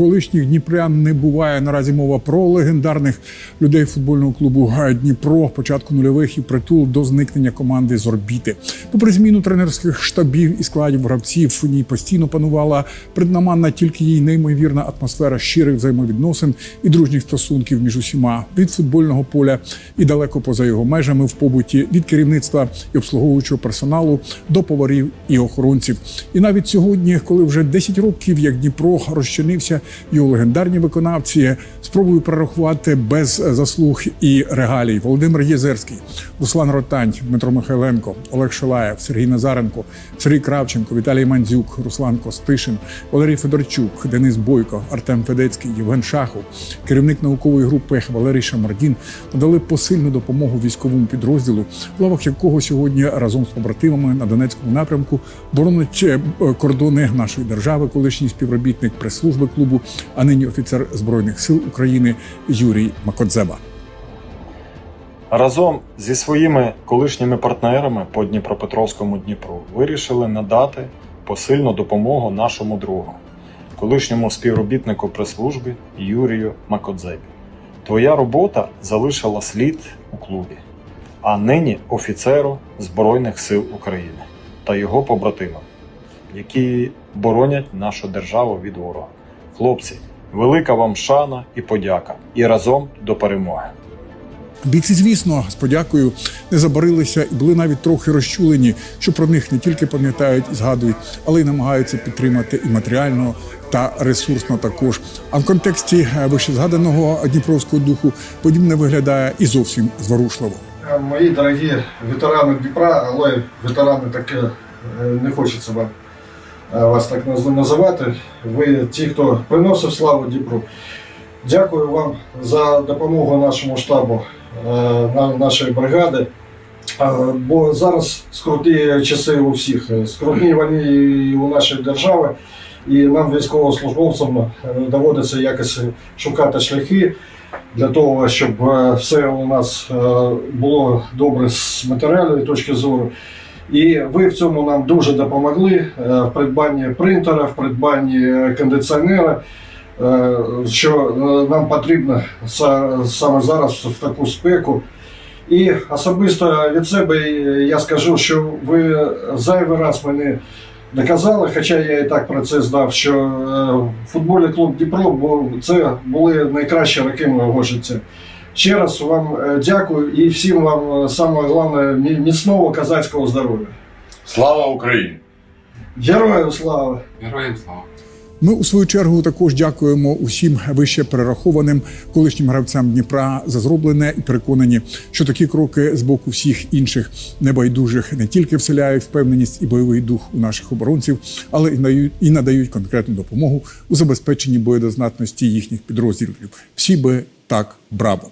колишніх дніпрян не буває. Наразі мова про легендарних людей футбольного клубу Дніпро початку нульових і притул до зникнення команди з орбіти. Попри зміну тренерських штабів і складів гравців, в ній постійно панувала преднаманна тільки їй неймовірна атмосфера щирих взаємовідносин і дружніх стосунків між усіма від футбольного поля і далеко поза його межами в побуті від керівництва і обслуговуючого персоналу до поварів і охоронців. І навіть сьогодні, коли вже 10 років як Дніпро розчинився, його легендарні виконавці спробую перерахувати без заслуг і регалій. Володимир Єзерський, Руслан Ротань, Дмитро Михайленко, Олег Шилаєв, Сергій Назаренко, Сергій Кравченко, Віталій Мандзюк, Руслан Костишин, Валерій Федорчук, Денис Бойко, Артем Федецький, Євген Шахов, керівник наукової групи Валерій Шамардін надали посильну допомогу військовому підрозділу, в лавах якого сьогодні разом з побратимами на Донецькому напрямку боронить е, кордони нашої держави, колишній співробітник прес-служби клубу, а нині офіцер збройних сил України Юрій Макодзеба. Разом зі своїми колишніми партнерами по Дніпропетровському Дніпру вирішили надати посильну допомогу нашому другу, колишньому співробітнику прес-служби Юрію Макодзебі. Твоя робота залишила слід у клубі, а нині офіцеру Збройних сил України та його побратимам, які боронять нашу державу від ворога. Хлопці, велика вам шана і подяка, і разом до перемоги. Бійці, звісно, з подякою не забарилися і були навіть трохи розчулені, що про них не тільки пам'ятають і згадують, але й намагаються підтримати і матеріально та ресурсно також. А в контексті е, вище згаданого дніпровського духу подібне виглядає і зовсім зворушливо. Мої дорогі ветерани Дніпра, але ветерани таке е, не хочеться вам е, вас так називати. Ви ті, хто приносив славу Дніпру. Дякую вам за допомогу нашому штабу, е, нашої бригади. Е, Бо зараз скрутні часи у всіх, е, скрутні вони і у нашої держави, і нам, військовослужбовцям, е, доводиться якось шукати шляхи для того, щоб е, все у нас е, було добре з матеріальної точки зору. І ви в цьому нам дуже допомогли е, в придбанні принтера, в придбанні кондиціонера, е, що е, нам потрібно саме зараз в таку спеку. І особисто від себе я скажу, що ви зайвий раз мене доказали, хоча я і так про це знав, що футбольний клуб Дніпро це були найкращі роки мого життя. Ще раз вам е, дякую і всім вам е, саме головне міцного козацького здоров'я. Слава Україні! Героям слава! Героям слава! Ми у свою чергу також дякуємо усім вище перерахованим колишнім гравцям Дніпра за зроблене і переконані, що такі кроки з боку всіх інших небайдужих не тільки вселяють впевненість і бойовий дух у наших оборонців, але і надають, і надають конкретну допомогу у забезпеченні боєдознатності їхніх підрозділів. Всі би так браво!